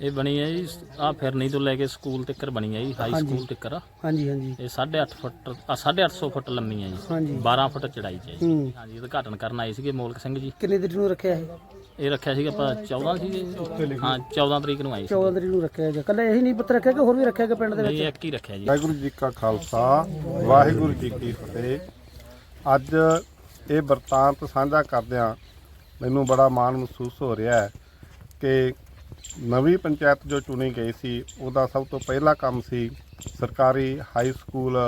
ਇਹ ਬਣੀ ਹੈ ਜੀ ਆ ਫਿਰਨੀ ਤੋਂ ਲੈ ਕੇ ਸਕੂਲ ਤੱਕ ਬਣੀ ਹੈ ਜੀ ਹਾਈ ਹਾਂਜੀ। ਸਕੂਲ ਤੱਕ। ਹਾਂਜੀ ਹਾਂਜੀ। ਇਹ 8.5 ਫੁੱਟ ਆ 850 ਫੁੱਟ ਲੰਮੀ ਹੈ ਜੀ। ਹਾਂਜੀ। 12 ਫੁੱਟ ਚੜਾਈ ਚ ਹੈ ਜੀ। ਹੂੰ। ਹਾਂਜੀ ਉਦਘਾਟਨ ਕਰਨ ਆਏ ਸੀਗੇ ਮੋਲਕ ਸਿੰਘ ਜੀ। ਕਿੰਨੇ ਤਰੀਕ ਨੂੰ ਰੱਖਿਆ ਇਹ? ਇਹ ਰੱਖਿਆ ਸੀਗਾ ਆਪਾਂ 14 ਸੀਗੇ। ਹਾਂ 14 ਤਰੀਕ ਨੂੰ ਆਏ ਸੀ 14 ਤਰੀਕ ਨੂੰ ਰੱਖਿਆ ਗਿਆ ਕੱਲੇ ਇਹੀ ਨਹੀਂ ਪੁੱਤ ਰੱਖਿਆ ਕਿ ਹੋਰ ਵੀ ਰੱਖਿਆ ਗਿਆ ਪਿੰਡ ਦੇ ਵਿੱਚ? ਨਹੀਂ ਇੱਕ ਹੀ ਰੱਖਿਆ ਜੀ। ਵਾਹਿਗੁਰੂ ਜੀ ਕਾ ਖਾਲਸਾ ਵਾਹਿਗੁਰੂ ਜੀ ਕੀ ਫਤਿਹ। ਅੱਜ ਇਹ ਵਰਤਾਂਤ ਸਾਂਝਾ ਕਰਦਿਆਂ ਮੈਨੂੰ ਬੜਾ ਮਾਣ ਮਹਿਸੂਸ ਹੋ ਰਿਹਾ ਹੈ ਕਿ ਨਵੀਂ ਪੰਚਾਇਤ ਜੋ ਚੁਣੀ ਗਈ ਸੀ, ਉਹਦਾ ਸਭ ਤੋਂ ਪਹਿਲਾ ਕੰਮ ਸੀ ਸਰਕਾਰੀ ਹਾਈ ਸਕੂਲ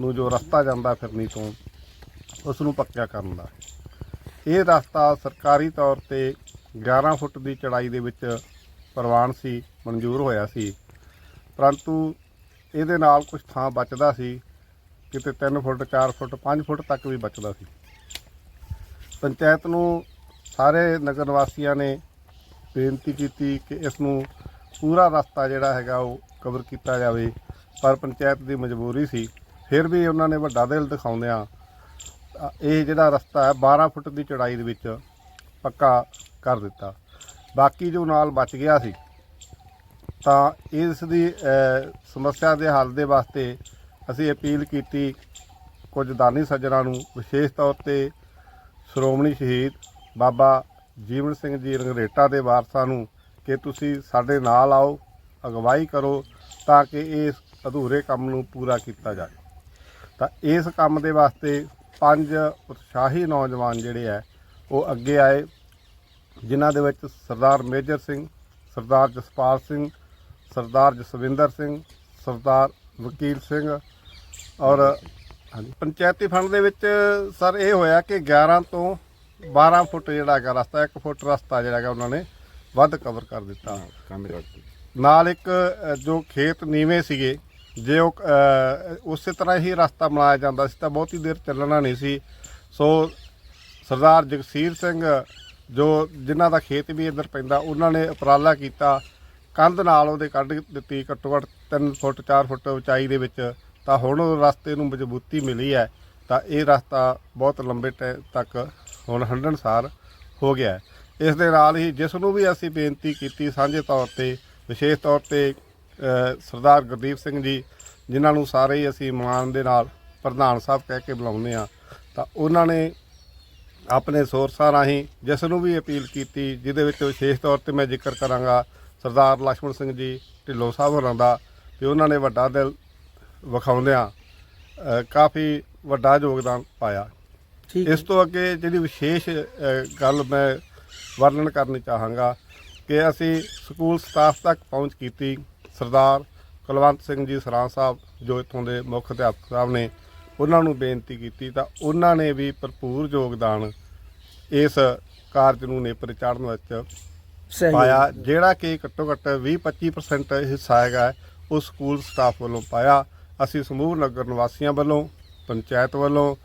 ਨੂੰ ਜੋ ਰਸਤਾ ਜਾਂਦਾ ਫਿਰਨੀ ਤੋਂ ਉਸ ਨੂੰ ਪੱਕਿਆ ਕਰਨ ਦਾ। ਇਹ ਰਸਤਾ ਸਰਕਾਰੀ ਤੌਰ ਤੇ 11 ਫੁੱਟ ਦੀ ਚੜਾਈ ਦੇ ਵਿੱਚ ਪ੍ਰਵਾਨ ਸੀ, ਮਨਜ਼ੂਰ ਹੋਇਆ ਸੀ। ਪਰੰਤੂ ਇਹਦੇ ਨਾਲ ਕੁਝ ਥਾਂ ਬਚਦਾ ਸੀ, ਕਿਤੇ 3 ਫੁੱਟ 4 ਫੁੱਟ 5 ਫੁੱਟ ਤੱਕ ਵੀ ਬਚਦਾ ਸੀ। ਪੰਚਾਇਤ ਨੂੰ ਸਾਰੇ ਨਗਰ ਨਿਵਾਸੀਆਂ ਨੇ ਬੇਨਤੀ ਕੀਤੀ ਕਿ ਇਸ ਨੂੰ ਪੂਰਾ ਰਸਤਾ ਜਿਹੜਾ ਹੈਗਾ ਉਹ ਕਵਰ ਕੀਤਾ ਜਾਵੇ। ਪਰ ਪੰਚਾਇਤ ਦੀ ਮਜਬੂਰੀ ਸੀ। ਫਿਰ ਵੀ ਉਹਨਾਂ ਨੇ ਵੱਡਾ ਦਿਲ ਦਿਖਾਉਂਦਿਆਂ ਇਹ ਜਿਹੜਾ ਰਸਤਾ ਹੈ 12 ਫੁੱਟ ਦੀ ਚੜਾਈ ਦੇ ਵਿੱਚ ਪੱਕਾ ਕਰ ਦਿੱਤਾ। ਬਾਕੀ ਜੋ ਨਾਲ ਬਚ ਗਿਆ ਸੀ, ਤਾਂ ਇਸ ਦੀ ਸਮੱਸਿਆ ਦੇ ਹੱਲ ਦੇ ਵਾਸਤੇ ਅਸੀਂ ਅਪੀਲ ਕੀਤੀ ਕੁਝ ਦਾਨੀ ਸੱਜਣਾ ਨੂੰ, ਵਿਸ਼ੇਸ਼ ਤੌਰ ਤੇ ਸ਼੍ਰੋਮਣੀ ਸ਼ਹੀਦ ਬਾਬਾ ਜੀਵਨ ਸਿੰਘ ਜੀ ਰੰਗਰੇਟਾ ਦੇ ਵਾਰਸਾਂ ਨੂੰ ਕਿ ਤੁਸੀਂ ਸਾਡੇ ਨਾਲ ਆਓ, ਅਗਵਾਈ ਕਰੋ ਤਾਂ ਕਿ ਇਸ ਅਧੂਰੇ ਕੰਮ ਨੂੰ ਪੂਰਾ ਕੀਤਾ ਜਾਵੇ। ਤਾਂ ਇਸ ਕੰਮ ਦੇ ਵਾਸਤੇ ਪੰਜ ਉਤਸ਼ਾਹੀ ਨੌਜਵਾਨ ਜਿਹੜੇ ਆ, ਉਹ ਅੱਗੇ ਆਏ, ਜਿਨ੍ਹਾਂ ਦੇ ਵਿੱਚ ਸਰਦਾਰ ਮੇਜਰ ਸਿੰਘ, ਸਰਦਾਰ ਜਸਪਾਲ ਸਿੰਘ, ਸਰਦਾਰ ਜਸਵਿੰਦਰ ਸਿੰਘ, ਸਰਦਾਰ ਵਕੀਲ ਸਿੰਘ ਔਰ ਪੰਚਾਇਤੀ ਫੰਡ ਦੇ ਵਿੱਚ ਸਰ ਇਹ ਹੋਇਆ ਕਿ 11 ਤੋਂ 12 ਫੁੱਟ ਜਿਹੜਾ ਹੈਗਾ ਰਸਤਾ 1 ਫੁੱਟ ਰਸਤਾ ਜਿਹੜਾ ਹੈਗਾ ਉਹਨਾਂ ਨੇ ਵੱਧ ਕਵਰ ਕਰ ਦਿੱਤਾ। ਨਾਲ ਇੱਕ ਅ, ਜੋ ਖੇਤ ਨੀਵੇਂ ਸੀਗੇ ਜੇ ਉਹ ਅ, ਉਸੇ ਤਰ੍ਹਾਂ ਹੀ ਰਸਤਾ ਬਣਾਇਆ ਜਾਂਦਾ ਸੀ ਤਾਂ ਬਹੁਤੀ ਦੇਰ ਚੱਲਣਾ ਨਹੀਂ ਸੀ। ਸੋ ਸਰਦਾਰ ਜਗਸੀਰ ਸਿੰਘ ਜੋ ਜਿਨ੍ਹਾਂ ਦਾ ਖੇਤ ਵੀ ਇੱਧਰ ਪੈਂਦਾ ਉਹਨਾਂ ਨੇ ਉਪਰਾਲਾ ਕੀਤਾ। ਕੰਧ ਨਾਲ ਉਹਦੇ ਕੱਢ ਦਿੱਤੀ ਘੱਟੋ ਘੱਟ 3 ਫੁੱਟ 4 ਫੁੱਟ ਉਚਾਈ ਦੇ ਵਿੱਚ। ਤਾਂ ਹੁਣ ਉਹ ਰਸਤੇ ਨੂੰ ਮਜ਼ਬੂਤੀ ਮਿਲੀ ਹੈ। ਤਾਂ ਇਹ ਰਸਤਾ ਬਹੁਤ ਲੰਬੇ ਤੱਕ ਹੁਣ ਹੰਢਣਸਾਰ ਹੋ ਗਿਆ ਇਸ ਦੇ ਨਾਲ ਹੀ ਜਿਸ ਨੂੰ ਵੀ ਅਸੀਂ ਬੇਨਤੀ ਕੀਤੀ ਸਾਂਝੇ ਤੌਰ ਤੇ, ਵਿਸ਼ੇਸ਼ ਤੌਰ ਤੇ ਸਰਦਾਰ ਗੁਰਦੀਪ ਸਿੰਘ ਜੀ, ਜਿਨ੍ਹਾਂ ਨੂੰ ਸਾਰੇ ਹੀ ਅਸੀਂ ਮਾਣ ਦੇ ਨਾਲ ਪ੍ਰਧਾਨ ਸਾਹਿਬ ਕਹਿ ਕੇ ਬੁਲਾਉਂਦੇ ਆ ਤਾਂ ਉਹਨਾਂ ਨੇ ਆਪਣੇ ਸੋਰਸਾਂ ਰਾਹੀਂ ਜਿਸ ਨੂੰ ਵੀ ਅਪੀਲ ਕੀਤੀ, ਜਿਹਦੇ ਵਿੱਚ ਵਿਸ਼ੇਸ਼ ਤੌਰ ਤੇ ਮੈਂ ਜ਼ਿਕਰ ਕਰਾਂਗਾ ਸਰਦਾਰ ਲਕਸ਼ਮਣ ਸਿੰਘ ਜੀ, ਢਿੱਲੋਂ ਸਾਹਿਬ ਹੋਰਾਂ ਦਾ, ਤੇ ਉਹਨਾਂ ਨੇ ਵੱਡਾ ਦਿਲ ਵਿਖਾਉਂਦਿਆਂ ਕਾਫੀ ਵੱਡਾ ਯੋਗਦਾਨ ਪਾਇਆ। ਠੀਕ ਇਸ ਤੋਂ ਅੱਗੇ ਜਿਹੜੀ ਵਿਸ਼ੇਸ਼ ਅ, ਗੱਲ ਮੈਂ ਵਰਣਨ ਕਰਨੀ ਚਾਹਾਂਗਾ ਕਿ ਅਸੀਂ ਸਕੂਲ ਸਟਾਫ ਤੱਕ ਪਹੁੰਚ ਕੀਤੀ। ਸਰਦਾਰ ਕੁਲਵੰਤ ਸਿੰਘ ਜੀ ਸਰਾਂ ਸਾਹਿਬ ਜੋ ਇੱਥੋਂ ਦੇ ਮੁੱਖ ਅਧਿਆਪਕ ਸਾਹਿਬ ਨੇ ਉਹਨਾਂ ਨੂੰ ਬੇਨਤੀ ਕੀਤੀ ਤਾਂ ਉਹਨਾਂ ਨੇ ਵੀ ਭਰਪੂਰ ਯੋਗਦਾਨ ਇਸ ਕਾਰਜ ਨੂੰ ਨੇਪਰੇ ਚਾੜਨ ਵਿੱਚ ਸਹੀ ਪਾਇਆ। ਜਿਹੜਾ ਕਿ ਘੱਟੋ ਘੱਟ 20-25% ਹਿੱਸਾ ਹੈਗਾ ਹੈ, ਉਹ ਸਕੂਲ ਸਟਾਫ ਵੱਲੋਂ ਪਾਇਆ। ਅਸੀਂ ਸਮੂਹ ਨਗਰ ਨਿਵਾਸੀਆਂ ਵੱਲੋਂ ਪੰਚਾਇਤ ਵੱਲੋਂ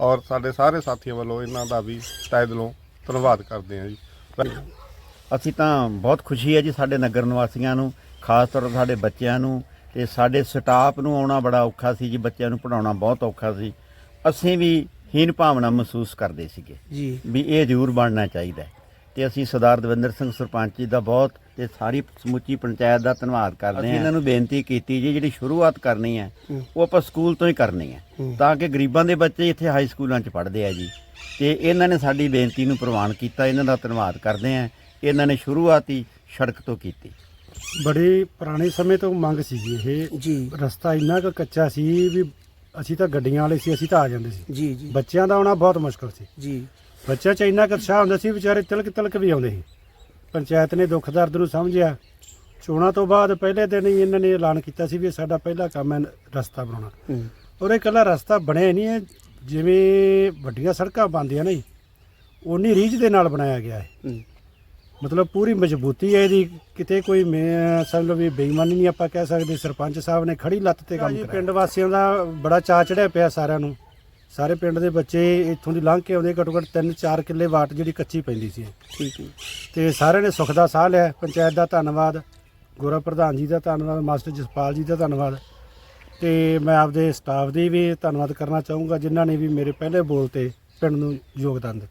ਔਰ ਸਾਡੇ ਸਾਰੇ ਸਾਥੀਆਂ ਵੱਲੋਂ ਇਹਨਾਂ ਦਾ ਵੀ ਤਹਿ ਦਿਲੋਂ ਧੰਨਵਾਦ ਕਰਦੇ ਹਾਂ ਜੀ। ਅਸੀਂ ਤਾਂ ਬਹੁਤ ਖੁਸ਼ੀ ਹੈ ਜੀ ਸਾਡੇ ਨਗਰ ਨਿਵਾਸੀਆਂ ਨੂੰ ਖਾਸ ਤੌਰ ਤੇ ਸਾਡੇ ਬੱਚਿਆਂ ਨੂੰ ਤੇ ਸਾਡੇ ਸਟਾਫ ਨੂੰ ਆਉਣਾ ਬੜਾ ਔਖਾ ਸੀ ਜੀ ਬੱਚਿਆਂ ਨੂੰ ਪੜਾਉਣਾ ਬਹੁਤ ਔਖਾ ਸੀ। ਅਸੀਂ ਵੀ ਹੀਨ ਭਾਵਨਾ ਮਹਿਸੂਸ ਕਰਦੇ ਸੀਗੇ ਜੀ। ਵੀ ਇਹ ਜ਼ਰੂਰ ਬਣਨਾ ਚਾਹੀਦਾ। ਤੇ ਅਸੀਂ ਸਰਦਾਰ ਦਵਿੰਦਰ ਸਿੰਘ ਸਰਪੰਚ ਜੀ ਦਾ ਬਹੁਤ ਤੇ ਸਾਰੀ ਸਮੁੱਚੀ ਪੰਚਾਇਤ ਦਾ ਧੰਨਵਾਦ ਕਰਦੇ ਹਾਂ। ਇਹਨਾਂ ਨੂੰ ਬੇਨਤੀ ਕੀਤੀ ਜੀ ਜਿਹੜੀ ਸ਼ੁਰੂਆਤ ਕਰਨੀ ਹੈ। ਉਹ ਆਪਾਂ ਸਕੂਲ ਤੋਂ ਹੀ ਕਰਨੀ ਹੈ। ਤਾਂ ਕਿ ਗਰੀਬਾਂ ਦੇ ਬੱਚੇ ਇੱਥੇ ਹਾਈ ਸਕੂਲਾਂ 'ਚ ਪੜ੍ਹਦੇ ਆ ਜੀ। ਤੇ ਇਹਨਾਂ ਨੇ ਸਾਡੀ ਬੇਨਤੀ ਨੂੰ ਪ੍ਰਵਾਨ ਕੀਤਾ ਇਹਨਾਂ ਦਾ ਧੰਨਵਾਦ ਕਰਦੇ ਹਾਂ। ਇਹਨਾਂ ਨੇ ਸ਼ੁਰੂਆਤ ਹੀ ਸੜਕ ਤੋਂ ਕੀਤੀ। ਬੜੇ ਪੁਰਾਣੇ ਸਮੇਂ ਤੋਂ ਮੰਗ ਸੀਗੀ ਇਹ। ਜੀ। ਰਸਤਾ ਇੰਨਾ ਕੁ ਕੱਚਾ ਸੀ ਵੀ ਅਸੀਂ ਤਾਂ ਗੱਡੀਆਂ ਵਾਲੇ ਸੀ ਅਸੀਂ ਤਾਂ ਆ ਜਾਂਦੇ ਸੀ। ਜੀ ਜੀ। ਬੱਚਿਆਂ ਦਾ ਆਉਣਾ ਬਹੁਤ ਮੁਸ਼ਕਲ ਸੀ। ਜੀ। ਬੱਚਿਆਂ 'ਚ ਇੰਨਾ ਕੁ ਉਤਸ਼ਾਹ ਹੁੰਦਾ ਸੀ ਵਿਚਾਰੇ ਤਿਲਕ ਤਿਲਕ ਵੀ ਆਉਂਦੇ ਸੀ। ਪੰਚਾਇਤ ਨੇ ਦੁੱਖ ਦਰਦ ਨੂੰ ਸਮਝਿਆ। ਚੋਣਾਂ ਤੋਂ ਬਾਅਦ ਪਹਿਲੇ ਦਿਨ ਹੀ ਇਹਨਾਂ ਨੇ ਐਲਾਨ ਕੀਤਾ ਸੀ ਵੀ ਸਾਡਾ ਪਹਿਲਾ ਕੰਮ ਹੈ ਰਸਤਾ ਬਣਾਉਣਾ। ਔਰ ਇਹ ਇਕੱਲਾ ਰਸਤਾ ਬਣਿਆ ਨਹੀਂ ਹੈ ਜਿਵੇਂ ਵੱਡੀਆਂ ਸੜਕਾਂ ਬਣਦੀਆਂ ਨੇ ਉਨੀ ਰੀਝ ਦੇ ਨਾਲ ਬਣਾਇਆ ਗਿਆ ਹੈ। ਮਤਲਬ ਪੂਰੀ ਮਜ਼ਬੂਤੀ ਹੈ ਇਹਦੀ ਕਿਤੇ ਕੋਈ ਸਮਝ ਵੀ ਬੇਈਮਾਨੀ ਨਹੀਂ ਆਪਾਂ ਕਹਿ ਸਕਦੇ ਸਰਪੰਚ ਸਾਹਿਬ ਨੇ ਖੜੀ ਲੱਤ ਤੇ ਕੰਮ ਕਰਾਇਆ। ਪਿੰਡ ਵਾਸੀਆਂ ਦਾ ਬੜਾ ਚਾਅ ਚੜਿਆ ਪਿਆ ਸਾਰਿਆਂ ਨੂੰ। ਸਾਰੇ ਪਿੰਡ ਦੇ ਬੱਚੇ ਇੱਥੋਂ ਦੀ ਲੰਘ ਕੇ ਆਉਂਦੇ ਘੱਟੋ ਘੱਟ 3-4 ਕਿੱਲੇ ਵਾਟ ਜਿਹੜੀ ਕੱਚੀ ਪੈਂਦੀ ਸੀ। ਠੀਕ ਹੈ। ਤੇ ਸਾਰਿਆਂ ਨੇ ਸੁੱਖ ਦਾ ਸਾਹ ਲਿਆ। ਪੰਚਾਇਤ ਦਾ ਧੰਨਵਾਦ ਗੋਰਾ ਪ੍ਰਧਾਨ ਜੀ ਦਾ ਧੰਨਵਾਦ ਮਾਸਟਰ ਜਸਪਾਲ ਜੀ ਦਾ ਧੰਨਵਾਦ। ਤੇ ਮੈਂ ਆਪਦੇ ਸਟਾਫ ਦੀ ਵੀ ਧੰਨਵਾਦ ਕਰਨਾ ਚਾਹੂੰਗਾ ਜਿਨ੍ਹਾਂ ਨੇ ਵੀ ਮੇਰੇ ਪਹਿਲੇ ਬੋਲ ਤੇ ਪਿੰਡ ਨੂੰ ਯੋਗਦਾਨ ਦਿੱਤਾ।